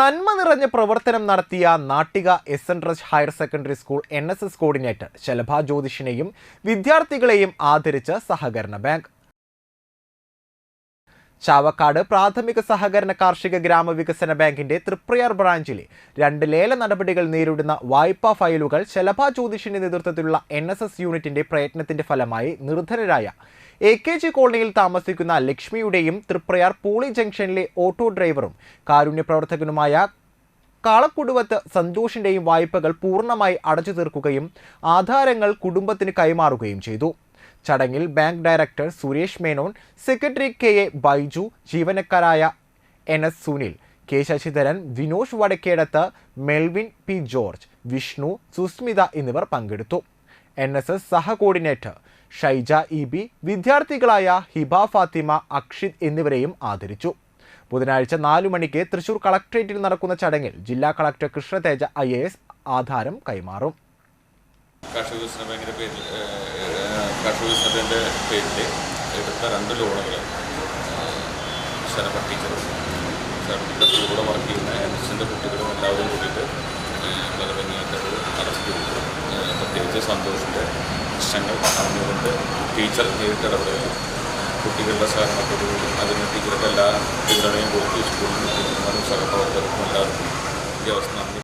നന്മ നിറഞ്ഞ പ്രവർത്തനം നടത്തിയ Nattika S N റച്ച് higher secondary school N S S coordinator Shalabha ജ്യോതിഷിനെയും വിദ്യാർത്ഥികളെയും ആദരിച്ച് സഹകരണ ബാങ്ക്. ചാവക്കാട് പ്രാഥമിക സഹകരണ കാർഷിക ഗ്രാമവികസന ബാങ്കിന്റെ തൃപ്രയാർ ബ്രാഞ്ചിലെ രണ്ട് ലേല നടപടികൾ നേരിടുന്ന വായ്പാ ഫയലുകൾ ശലഭ ജ്യോതിഷിന്റെ നേതൃത്വത്തിലുള്ള എൻ എസ് എസ് യൂണിറ്റിന്റെ പ്രയത്നത്തിന്റെ ഫലമായി നിർധനരായ എ കെ ജി കോളനിയിൽ താമസിക്കുന്ന ലക്ഷ്മിയുടെയും തൃപ്രയാർ പൂളി ജംഗ്ഷനിലെ ഓട്ടോ ഡ്രൈവറും കാരുണ്യ പ്രവർത്തകനുമായ കാളക്കുടുവത്ത് സന്തോഷിന്റെയും വായ്പകൾ പൂർണമായി അടച്ചു തീർക്കുകയും ആധാരങ്ങൾ കുടുംബത്തിന് കൈമാറുകയും ചെയ്തു. ചടങ്ങിൽ bank director Suresh Menon secretary K A Baiju ജീവനക്കാരായ N S Sunil K Sasidharan Vinosh Vadakkedath Melvin P George Vishnu Susmitha എന്നിവർ പങ്കെടുത്തു. എൻ എസ് എസ് സഹ കോർഡിനേറ്റർ ഷൈജ ഇ ബി വിദ്യാർത്ഥികളായ ഹിബ ഫാത്തിമ അക്ഷിത് എന്നിവരെയും ആദരിച്ചു. ബുധനാഴ്ച നാലു മണിക്ക് തൃശൂർ കളക്ട്രേറ്റിൽ നടക്കുന്ന ചടങ്ങിൽ ജില്ലാ കളക്ടർ കൃഷ്ണതേജ ഐ ആധാരം കൈമാറും. കാർഷിക വികസന ബാങ്കിന്റെ പേരിൽ കർഷക വികസന ബാങ്കിന്റെ പേരിൽ എടുത്ത രണ്ട് ലോണുകൾ ശരഭ ടീച്ചർ ശരഭയുടെ കൂടെ വർക്ക് ചെയ്യുന്ന എൻസിന്റെ കുട്ടികളും എല്ലാവരും കൂടിയിട്ട് വളരെ ഭംഗിയായിട്ട് അത് അടച്ചു കൊടുത്തു പ്രത്യേകിച്ച് സന്തോഷിന്റെ പ്രശ്നങ്ങൾ അറിഞ്ഞുകൊണ്ട് ടീച്ചർ നേരിട്ട് ഇടപെടുകയും കുട്ടികളുടെ സഹകരണത്തോടുകൂടി അതിന് ടീച്ചർക്ക് എല്ലാ പിന്തുണയും കൊടുത്തു സ്കൂളിൽ സഹപ്രവർത്തകർക്കും എല്ലാവർക്കും ഈ നന്ദി.